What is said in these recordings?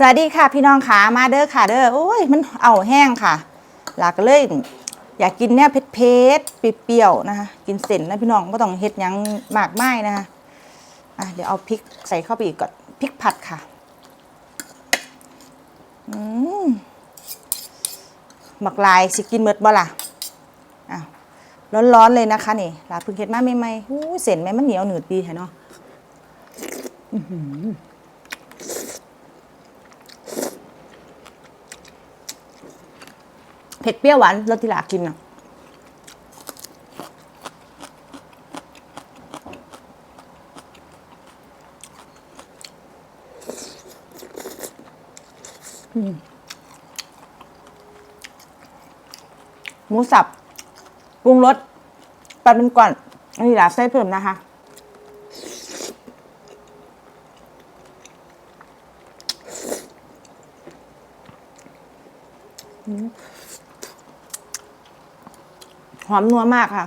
สวัสดีค่ะพี่น้องขามาเด้อค่ะเด้อโอ้ยมันเอาแห้งค่ะ หลากเลยอยากกินเนี่ยเผ็ดๆเปรี้ยวๆนะคะกินเส้นนะพี่น้องไม่ต้องเฮ็ดยังมากไมายนะคะอะเดี๋ยวเอาพริกใส่เข้าไปอีกก่อนพริกผัดค่ะอืมหมักลายสิกินเมดบ่ล่ะอะร้อนๆเลยนะคะนี่ลาพึ่งเฮ็ดมาใหม่ๆอู้เส้นแม่มันเหนียวหนืดดีแท้เนาะ เผ็ดเปรี้ยวหวานรสที่หลากินอะหมูสับปรุงรสปัดเป็นก่อน อันนี้หลาใส่เพิ่มนะคะ หอมนัวมากค่ะ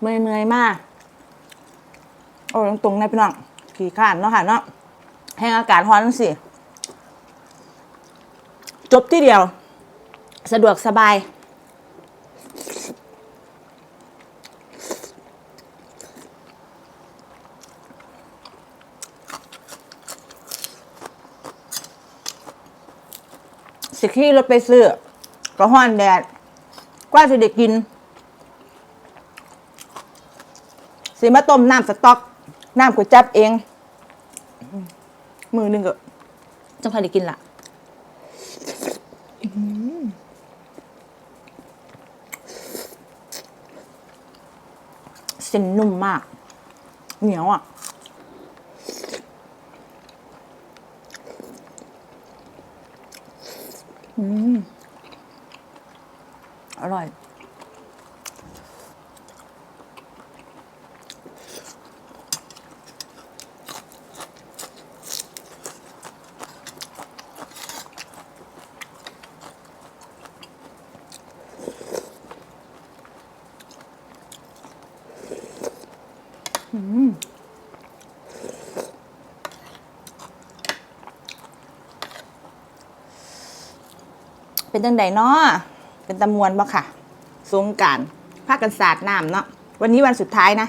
เมื่อยเมื่อยมากโอ้ตรงๆนะพี่น้องขี่ข้านเนาะค่ะเนาะแห้งอากาศร้อนสิ จบที่เดียว สะดวกสบาย สิขี่รถไปซื้อ ก็ห้อนแดด กว่าจะได้กิน สิมาต้มน้ำสต๊อก น้ำก๋วยจับเอง มือหนึ่งก็จังใครได้กินละอื้อหือเส้นนุ่มมาก เหนียวอะอืมอร่อย เป็นจังไดเนาะเป็นตะมวนบ่ค่ะ สงการพากันสาดน้ำเนาะ วันนี้วันสุดท้ายนะ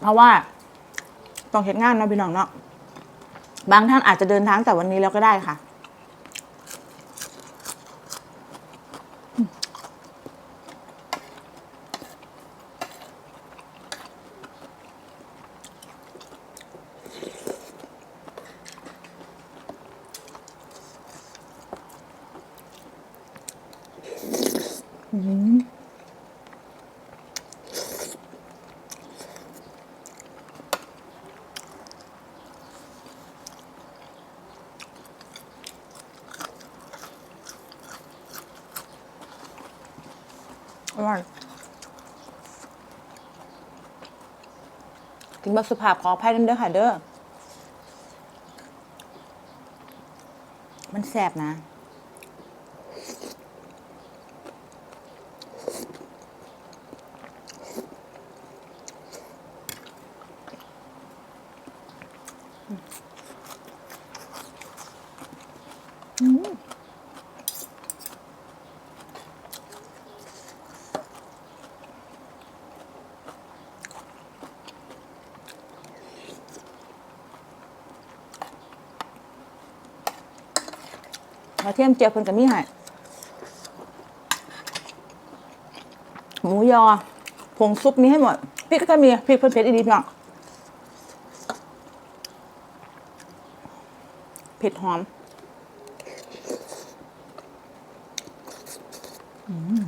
เพราะว่า ต้องเห็นงานเนาะพี่น้องเนาะ บางท่านอาจจะเดินทางแต่วันนี้แล้วก็ได้ค่ะ อร่อยกินบักสุภาพขออภัยน้ำเด้อค่ะเด้อ มันแสบนะ กระเทียมเจียวเพิ่นกับมีให้หมูยอผงซุปมีให้หมดพริกก็มีพริกเพิ่นเผ็ดอีดีเนาะเผ็ดหอม อืม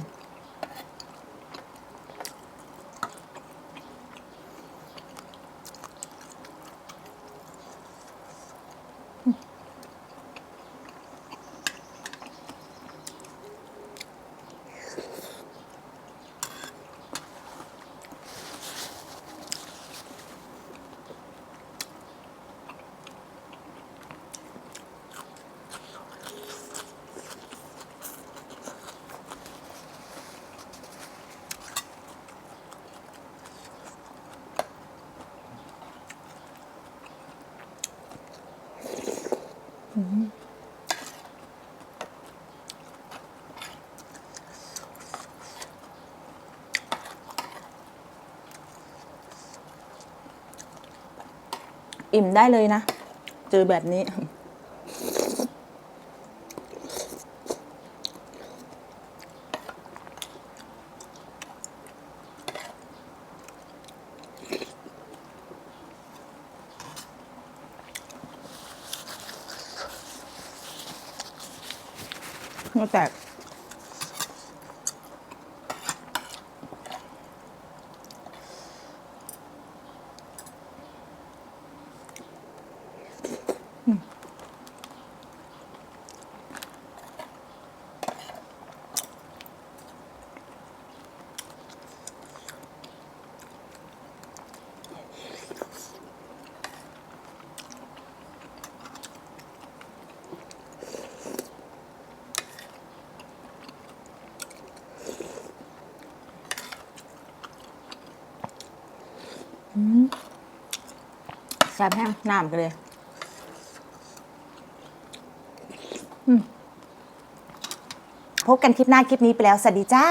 อิ่มได้เลยนะ เจอแบบนี้ ไม่แตก แซ่บแห้งน้ำกันเลยพบกันคลิปหน้าคลิปนี้ไปแล้ว สวัสดีจ้า